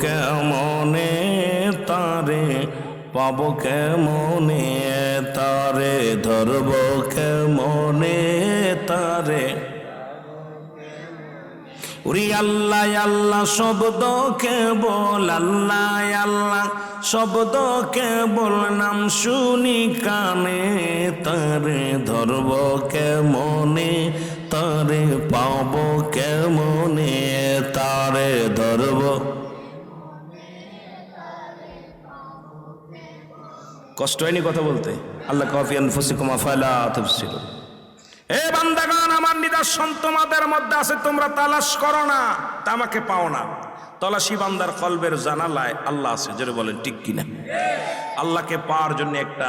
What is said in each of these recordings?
কেমনে তারে? পাব কেমনে তারে? ধরব কেমনে তারে? উরি আল্লাহ আল্লাহ শব্দ কেবল, আল্লাহ আল্লাহ শব্দ কেবল। নাম শুনি কানে তারে, ধরব কেমনে তারে? পাব কেমনে তারে? কষ্ট হয়নি কথা বলতে। আল্লাহ কফিয়ান ফুসিকুমা ফালা এ বান্দাগান আমার নিদর্শন তোমাদের মধ্যে আছে, তোমরা তালাশ করো না, তা আমাকে পাও না। তলাশি বান্দার কলবের জানালায় আল্লাহ আছে যেটা বলেন, ঠিক কিনা? আল্লাহকে পাওয়ার জন্য একটা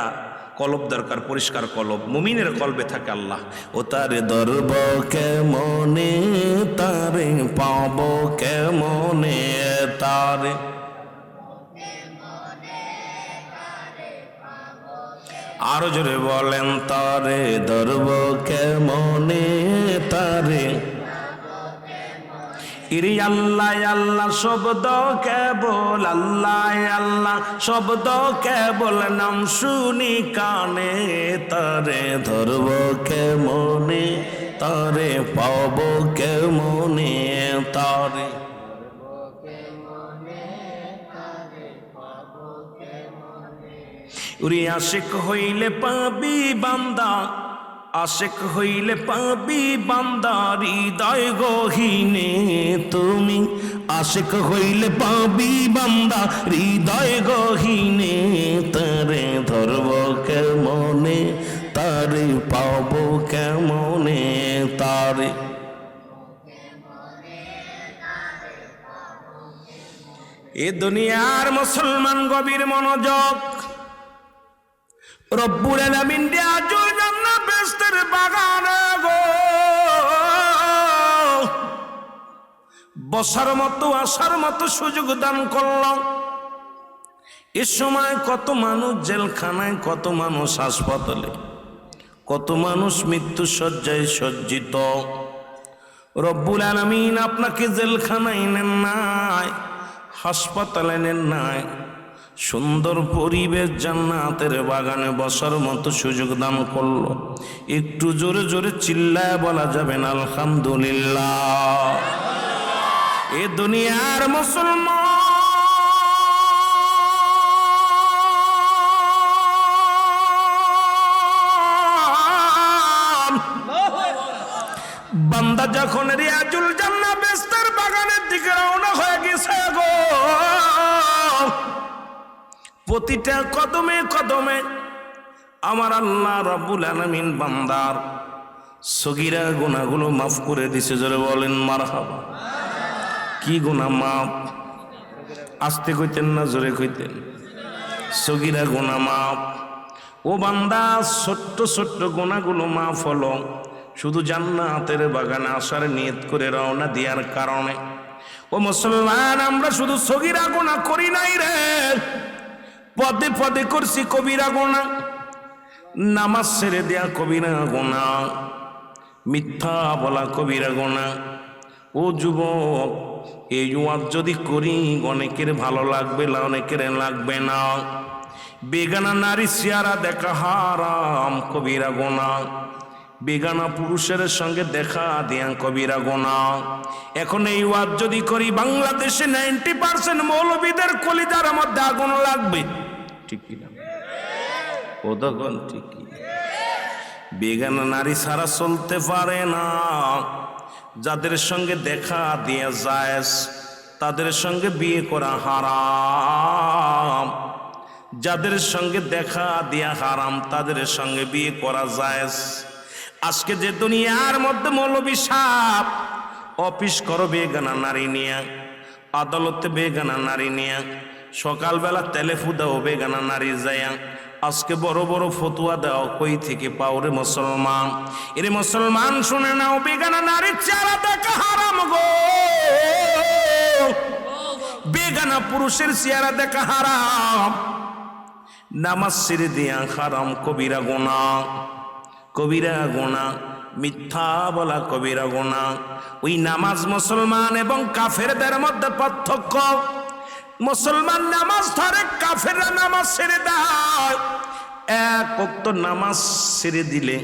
কলব দরকার, পরিষ্কার কলব। মুমিনের কলবে থাকে আল্লাহ। ও তারে ধরব কেমনে, তারে পাব কেমনে, তারে আরও জোরে বলেন, তারে ধরব কেমনে, তারে? ইরি আল্লাহ আল্লাহ শব্দ কেবল, আল্লাহ আল্লাহ শব্দ কেবল, নাম শুনি কানে, তারে ধরব কেমনে, তারে পাব কেমনে, তারে? উরি আশেক হইলে পাবি বান্দা, আশেক হইলে পাবি বান্দা, হৃদয় গহিনে তুমি। আশেক হইলে পাবি বান্দা, হৃদয় গহিনে তারে ধরব কেমনে, তারে পাব কেমনে, তারে। এ দুনিয়ার মুসলমান গভীর মনোযোগ বসার মতো, আসার মতো সুযোগ দান করলাম। এ সময় কত মানুষ জেলখানায়, কত মানুষ হাসপাতালে, কত মানুষ মৃত্যু সজ্জায় সজ্জিত। রব্বুল আলামিন আপনাকে জেলখানায় নেন নাই, হাসপাতালে নেন নাই। সুন্দর পরিবেশ জান্নাতের বাগানে বসার মতো সুযোগ দান করল। একটু জোরে জোরে চিল্লায় বলা যাবে না, আলহামদুলিল্লাহ। এ দুনিয়ার মুসলমান। বান্দা যখন রিয়াজুল জান্না বেস্তার বাগানের দিকে রওনা হয়ে গেছে গো প্রতিটা কদমে কদমে আমার আল্লাহ রাব্বুল আলামিন বান্দার সগিরা গুনাহগুলো মাফ করে দিছে, জোরে বলেন, মারহাবা। কি গুনাহ মাফ? আসতে কইতেন না, জোরে কইতেন। সগিরা গুনাহ মাফ। ও বান্দা, ছোট্ট ছোট্ট গুনাহগুলো মাফ হলো শুধু জান্নাতের বাগানে আসার নিয়ত করে রওনা দেওয়ার কারণে। ও মুসলমান, আমরা শুধু সগিরা গোনা করি নাই রে। পদে পদে করছি কবিরা গোনা নামাজ ছেড়ে দেয়া কবিরা গোনা মিথ্যা বলা কবিরা গোনা ও যুবক, এই ওয়াজ যদি করি, অনেকের ভালো লাগবে না, অনেকের লাগবে না। বেগানা নারী চেহারা দেখা হারাম, কবিরা গোনা বেগানা পুরুষের সঙ্গে দেখা দেয়া কবিরা গোনা এখন এই ওয়াজ যদি করি, বাংলাদেশে নাইনটি পার্সেন্ট মৌলবীদের কলিজার মধ্যে আগুন লাগবে। ঠিক কিনা? ওদগন ঠিক কি বেগানা নারী সারা চলতে পারে না। যাদের সঙ্গে দেখা দিয়ে যায় তাদের সঙ্গে বিয়ে করা হারাম। যাদের সঙ্গে দেখা দিয়া হারাম, তাদের সঙ্গে বিয়ে করা যায় আজকে যে দুনিয়ার মধ্যে মৌলবী সাপ, অফিস করো বেগানা নারী নিয়ে, আদালতে বেগানা নারী নিয়ে সকালবেলা তেলে ফুদাও বেগানা নারী যায় আজকে বড় বড় ফতুয়া দাও কই থেকে পাও রে মুসলমান? এরে মুসলমান শুনে নাও বেগানা নারীর চেহারা দেখা হারাম গো। বেগানা পুরুষের চেহারা দেখা হারাম। নামাজ ছেড়ে দিয়া হারাম কবিরা গোনা। কবিরা গোনা, মিথ্যা বলা কবিরা গোনা। ওই নামাজ মুসলমান এবং কাফেরদের মধ্যে পার্থক্য মুসলমান নামাজ ধরে, কাফেররা নামাজ ছেড়ে দেয়। এক অক্ত নামাজ ছেড়ে দিলে,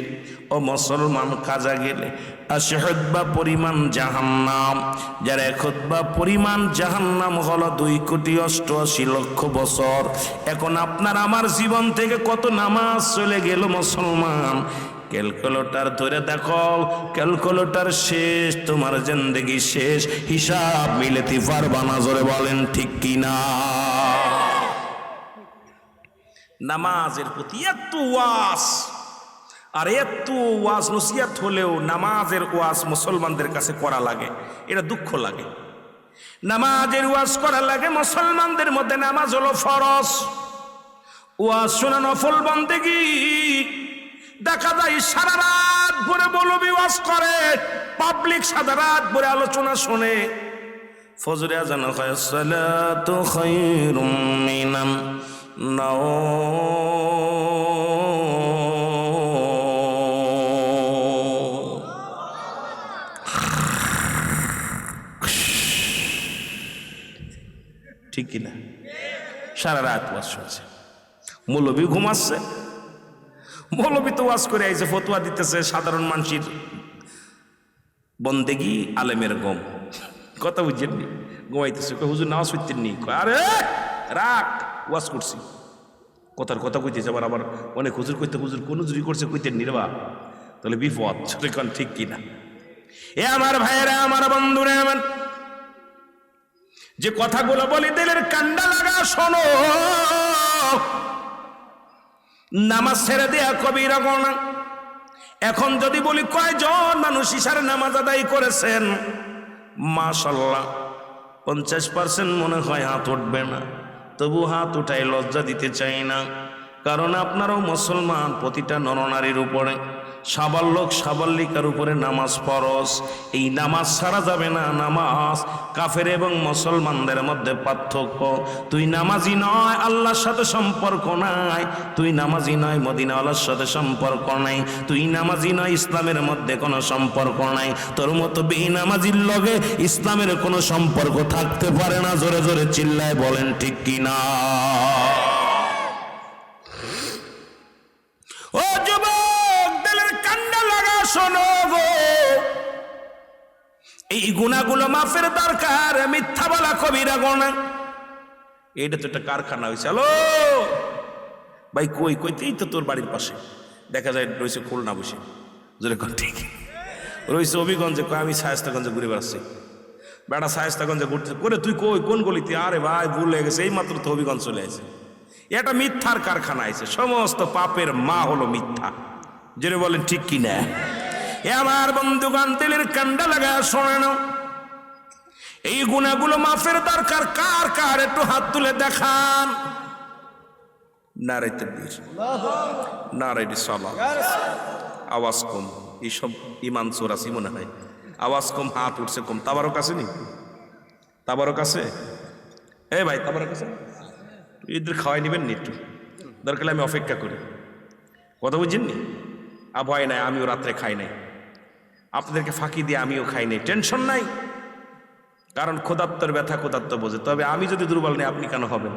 ও মুসলমান কাজা গেলে। আশহদ্বা পরিমাণ জাহান্নাম। যার একদবা পরিমাণ জাহান্নাম হলো দুই কোটি অষ্টআশি লক্ষ বছর। এখন আপনার আমার জীবন থেকে কত নামাজ চলে গেল মুসলমান? ক্যালকুলেটর ধরে দেখো, ক্যালকুলেটর শেষ, তোমার জিন্দগি শেষ। হিসাব মিলেতে পারবা না, জোরে বলেন ঠিক কিনা নামাজের প্রতি এত ওয়াস আর এত ওয়াজ নসিয়াত হলেও নামাজের ওয়াজ মুসলমানদের কাছে করা লাগে, এটা দুঃখ লাগে। নামাজের ওয়াজ করা লাগে মুসলমানদের মধ্যে নামাজ হলো ফরজ। ওয়াজ শোনা নফল বন্দেগি। দেখা যায় সারা রাত ভরে বলবি ওয়াজ করে পাবলিক সারা রাত ভরে আলোচনা শোনে। ফজরে আজান হয়, সালাতু খায়রুম মিনান ঠিক কিনা? সারা রাত ওয়াজ শুনছে মৌলবি ঘুমাচ্ছে। মৌলবি তো ওয়াজ করে আইছে, ফতুয়া দিতেছে সাধারণ মানুষের। বন্দেগি আলেমের গম। কথা বুঝছেন নি? ঘুমাইতেছে হুজুর, নামাজ পড়তেন নি? আরে, রাখ, ওয়াজ করছি। কথার কথা কইতেছে, আবার আবার অনেক হুজুর কইতে, হুজুর, কোন হুজুরি করছে? কইতেন নির্বা তাহলে বিপদ সেটা কোন ঠিক কিনা? এ আমার ভাইয়েরা, আমার বন্ধুরা, আমার যে কথাগুলো বলি, দিলের কান্ডা লাগা, শোনো। নামাজ ছেড়ে দেয়া কবিরা গণা এখন যদি বলি কয়জন মানুষ ইশার নামাজ আদায় করেছেন? মাশাল্লাহ পঞ্চাশ পার্সেন্ট মনে হয় হাত উঠবে না। তবু হাত উঠায় লজ্জা দিতে চাই না। কারণ আপনারও মুসলমান, প্রতিটা নরনারীর উপরে। সাবাল্যক সাবাল্লিকার উপরে নামাজ ফরজ। এই নামাজ ছাড়া যাবে না, নামাজ। কাফের এবং মুসলমানদের মধ্যে পার্থক্য। তুই নামাজি নয়, আল্লাহর সাথে সম্পর্ক নাই। তুই নামাজি নয়, মদিনাওয়ালার সাথে সম্পর্ক নাই। তুই নামাজি নয়, ইসলামের মধ্যে কোনো সম্পর্ক নাই। তোর মতো বেনামাজির লগে ইসলামের কোনো সম্পর্ক থাকতে পারে না, জোরে জোরে চিল্লায় বলেন ঠিক কিনা? গুণাগুলো মাফের দরকার, মিথ্যা বলা কবিরা গোনা। এইটা তো একটা কারখানা হয়েছে হ্যালো? ভাই, কই কইতেই তো তোর বাড়ির পাশে। দেখা যায় রয়েছে খুলনা বসে। জোরে ঠিক। রয়েছে অভিগঞ্জে আমি সায়স্তাগঞ্জে ঘুরে বেড়াচ্ছি। বেড়া সায়স্তাগঞ্জে ঘুরতে করে তুই কই? কোন গলিতে? আরে ভাই, ভুল হয়ে গেছে। এই মাত্র তো হবিগঞ্জ চলে আসে এটা মিথ্যার কারখানা আছে সমস্ত পাপের মা হলো মিথ্যা। যেটা বলেন ঠিক কি না এ আমার বন্ধুগান তেলের কান্ডা লাগা শোনে না এই গুণাগুলো মাফের দরকার, কার কার? একটু হাত তুলে দেখান। নারাই তকবীর। নারাই সালাম আওয়াজ কম। এইসব ইমান চোর আছে মনে হয়। আওয়াজ কম, হাত উঠছে কম। তাবারও কাছে নি? তাবারও কাছে এ ভাই তাবারও কাছে ঈদের খাওয়াই নেবেন নি একটু? দরকার আমি অপেক্ষা করি। কথা বুঝছেন নি? আবহাওয়াই নাই, আমিও রাত্রে খাই নাই। আপনাদেরকে ফাঁকি দিয়ে আমিও খাই নাই। টেনশন নাই। কারণ ক্ষুধাত্তর, ব্যথা ক্ষুধাত্ত বোঝে। তবে আমি যদি দুর্বল নেই, আপনি কেন হবেন?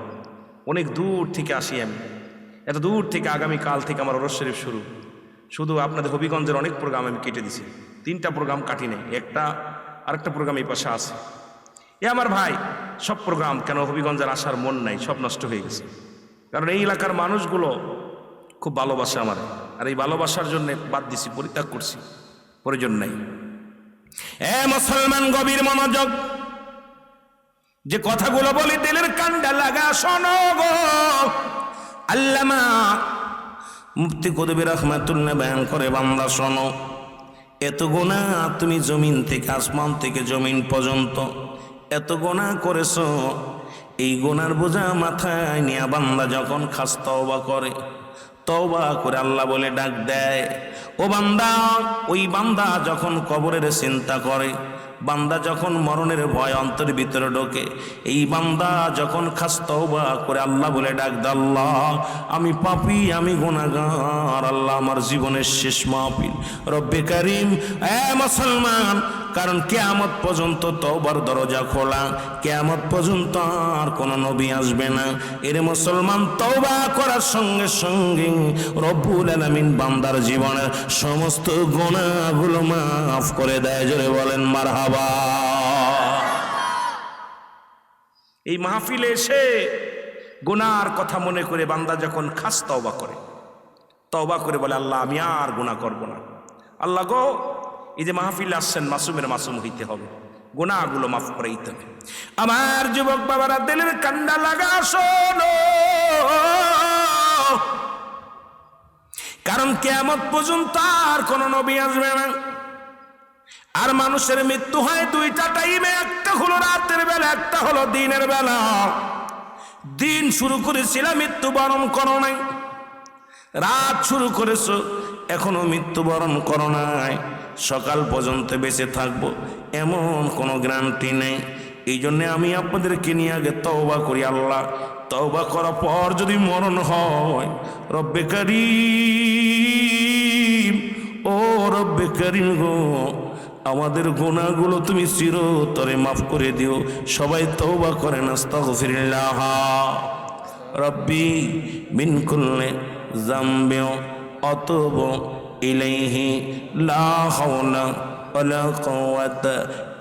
অনেক দূর থেকে আসি আমি। এত দূর থেকে আগামী কাল থেকে আমার ওরস শরীফ শুরু। শুধু আপনাদের হবিগঞ্জের অনেক প্রোগ্রাম আমি কেটে দিছি। তিনটা প্রোগ্রাম কাটি নেই, একটা, আরেকটা প্রোগ্রাম এই পাশে আছে। এ আমার ভাই, সব প্রোগ্রাম কেন হবিগঞ্জের আসার মন নাই, সব নষ্ট হয়ে গেছে। কারণ এই এলাকার মানুষগুলো খুব ভালোবাসে আমার। আর এই ভালোবাসার জন্য বাদ দিছি, পরিত্যাগ করছি। প্রয়োজন নাই। এ মুসলমান গভীর মনোযোগ যে কথাগুলো বলি, দিলের কান্ডা লাগা শোনো গো। আল্লামা মুফতি কদবী রহমাতুল্লাহ বয়ান করে, বান্দা শোনো, এত গোনা তুমি জমিন থেকে, আসমান থেকে, জমিন পর্যন্ত এত গোনা করেছ, এই গোনার বোঝা মাথায় নিয়ে বান্দা যখন খাস তওবা করে তওবা করে আল্লাহ বলে ডাক দেয়, ও বান্দা, ওই বান্দা যখন কবরের চিন্তা করে বান্দা যখন মরণের ভয় অন্তরের ভিতরে ঢোকে, এই বান্দা যখন খাস তওবা করে, আল্লাহ বলে, ডাক আল্লাহ, আমি পাপি, আমি গুণাগার আল্লাহ আমার জীবনের শেষ মাহফিল। রব্বে করিম, এ মুসলমান কারণ কেয়ামত পর্যন্ত তওবার দরজা খোলা, কেয়ামত পর্যন্ত আর কোনো নবী আসবে না। এর মুসলমান তওবা করার সঙ্গে সঙ্গে রব্বুল আলামিন বান্দার জীবনের সমস্ত গুনাহগুলো মাফ করে দেয়। জোরে বলেন, মারহাবা। এই মাহফিলে এসে গুনার কথা মনে করে বান্দা যখন খাস তওবা করে তওবা করে বলে, আল্লাহ, আমি আর গুনাহ করব না। আল্লাহ গো এই যে মাহফিলে আসছেন, মাসুমের মাসুম হইতে হবে। গুনাহগুলো মাফ করে দিতে হবে। আমার যুবক বাবারা, দিলের কান্ডা লাগা শোনো। কারণ কেমত পর্যন্ত আর কোন নবী আসবে না। আর মানুষের মৃত্যু হয় দুইটা টাইমে একটা হলো রাতের বেলা, একটা হলো দিনের বেলা। দিন শুরু করেছিলাম মৃত্যুবরণ করো নাই। রাত শুরু করেছ এখনও মৃত্যুবরণ করো নাই। সকাল পর্যন্ত বেঁচে থাকব, এমন কোনো গ্যারান্টি নেই। এই জন্যে আমি আপনাদেরকে নিয়ে আগে তওবা করি আল্লাহ। তওবা করার পর যদি মরণ হয়, রব্বে করিম, ও রব্বে করিম গো, আমাদের গোনাগুলো তুমি চিরতরে মাফ করে দিও। সবাই তওবা করেন, আস্তাগফিরুল্লাহ। রব্বি মিন কুল্লি أتوب إليه لا حول ولا قوة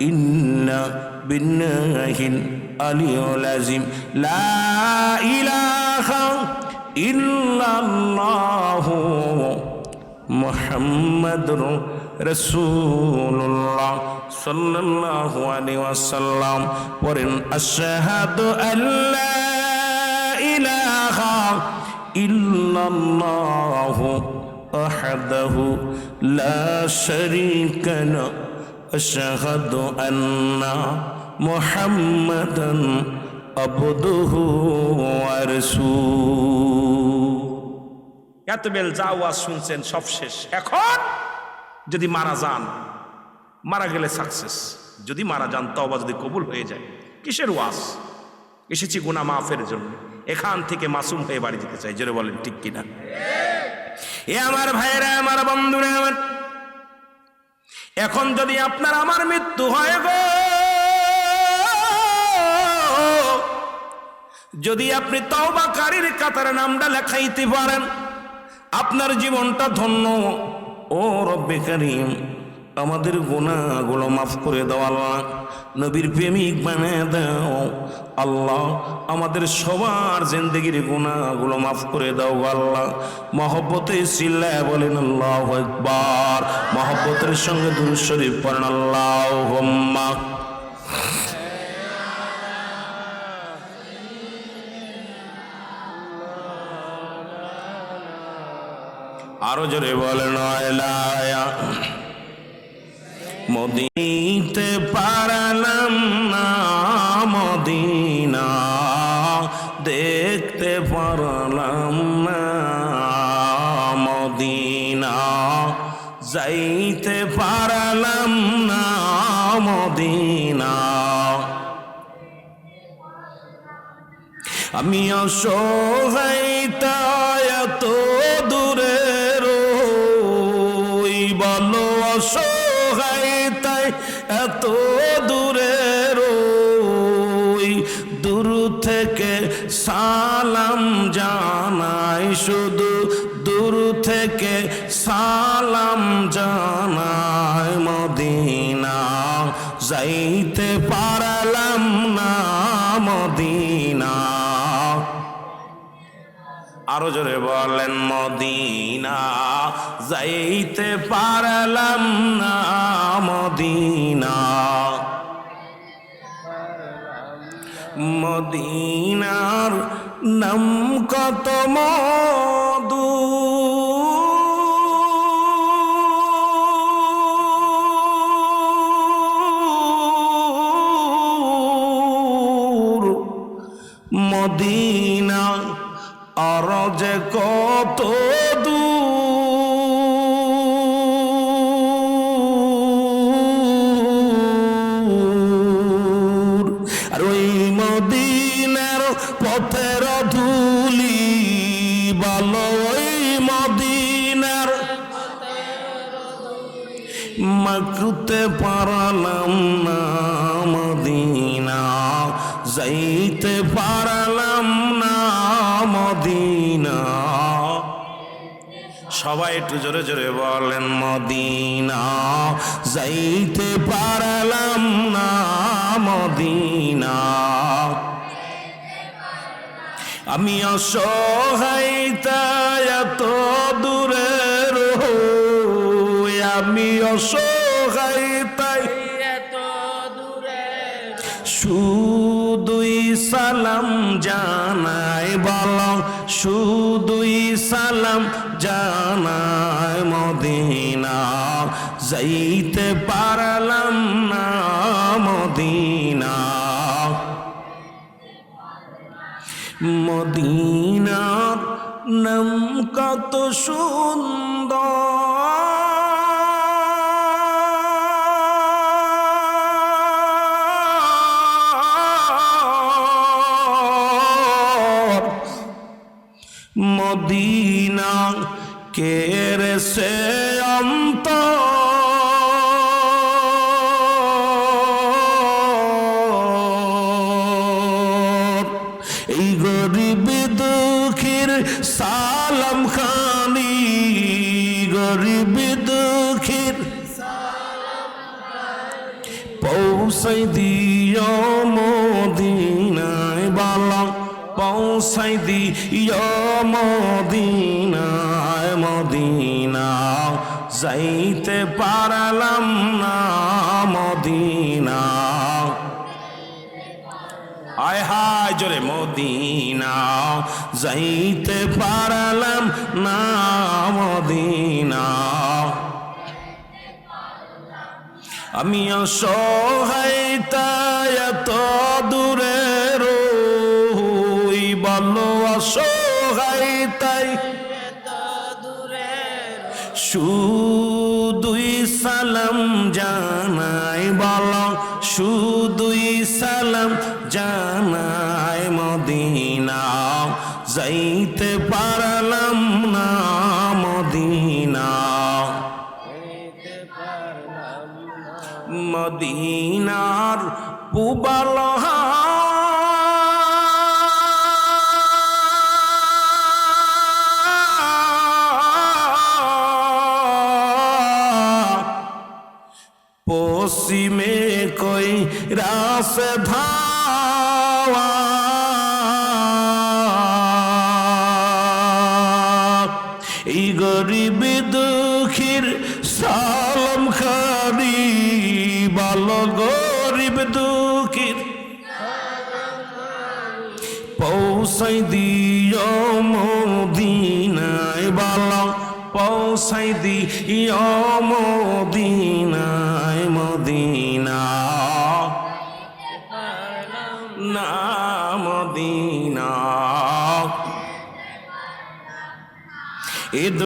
إلا بالله العلي العظيم. لا إله إلا الله محمد رسول الله صلى الله عليه وسلم. ورن أشهد أن لا ইল্লাল্লাহু ওয়াহদাহু লা শারীকা লা আশহাদু আন্না মুহাম্মাদান আবদুহু ওয়া রাসূলুহু এত বেল যা ওয়াজ শুনছেন সব শেষ। এখন যদি মারা যান, মারা গেলে সাকসেস যদি মারা যান তবা যদি কবুল হয়ে যায়, কিসের ওয়াজ? এসেছি গুনা মাফের জন্য। এখান থেকে মাসুম হয়ে বাড়ি যেতে চাই। জোরে বলেন, ঠিক কিনা? এ আমার ভাইরা আমার বন্ধুরা, আমার এখন যদি আপনার আমার মৃত্যু হয় গো, যদি আপনি তওবাকারীর কাতারে নামটা লেখাইতে পারেন, আপনার জীবনটা ধন্য। ও রব্বে করিম। আমাদের গুণাগুলো মাফ করে দাও আল্লাহ। নবীর প্রেমিক বানিয়ে দাও। আল্লাহ, আমাদের সবার জিন্দগির গুণাগুলো মাফ করে দাও আল্লাহ। মহব্বতে সিল্লায় বলেন আল্লাহ একবার মহব্বতের সঙ্গে দুরুদ শরীফ পড়েন আল্লাহ আরও জোরে বলেন আয়লায়া মদিতে পারলাম না মদিনা দেখতে পারলাম না মদিনা যাইতে পারলাম না মদিনা। আমি অসহায়তা সালাম জানাই শুধু দূর থেকে সালাম জানাই মদিনা। যাইতে পারলাম না মদিনা। আরও জোরে বলেন মদিনা। যাইতে পারলাম না মদিনা। মদিনার নাম কত মধু? মাকতে পারলাম না মদিনা। যাইতে পারলাম না মদিনা। সবাই একটু জোরে জোরে বলেন, মদিনা। যাইতে পারলাম না মদিনা। আমি অসহায়, তাই এত দূরে রই। আমি অসহায় শুধুই সালাম জানাই বল, শুধুই সালাম জানাই মদিনা। যাইতে পারলাম না মদিনা। মদিনার নাম কত সুন্দর। মদিনা কেরে সে অন্ত এই গরিব দুঃখীর সালাম খানি, গরিব দুঃখীর পৌঁছাই দিও মদিনায় বালা, পৌঁছাই দিও যাইতে পারলাম না মদিনা। আয় হায় জোরে মদিনা যাইতে পারলাম না মদিনা। আমি অসহায় তাই এত দূরে রই। বলো অসহায় তাই দূরে শুধুই সালাম জানাই বল শুধুই সালাম জানাই মদিনা। যাইতে পারলাম না মদিনা। মদিনার পুবাল রাস ধাওয়া এই গরিব দুঃখীর সালম খানি বালো গরিব দুঃখীর পৌঁছাই দিও মদিনায় বালা পৌঁছাই দিও মদিনায়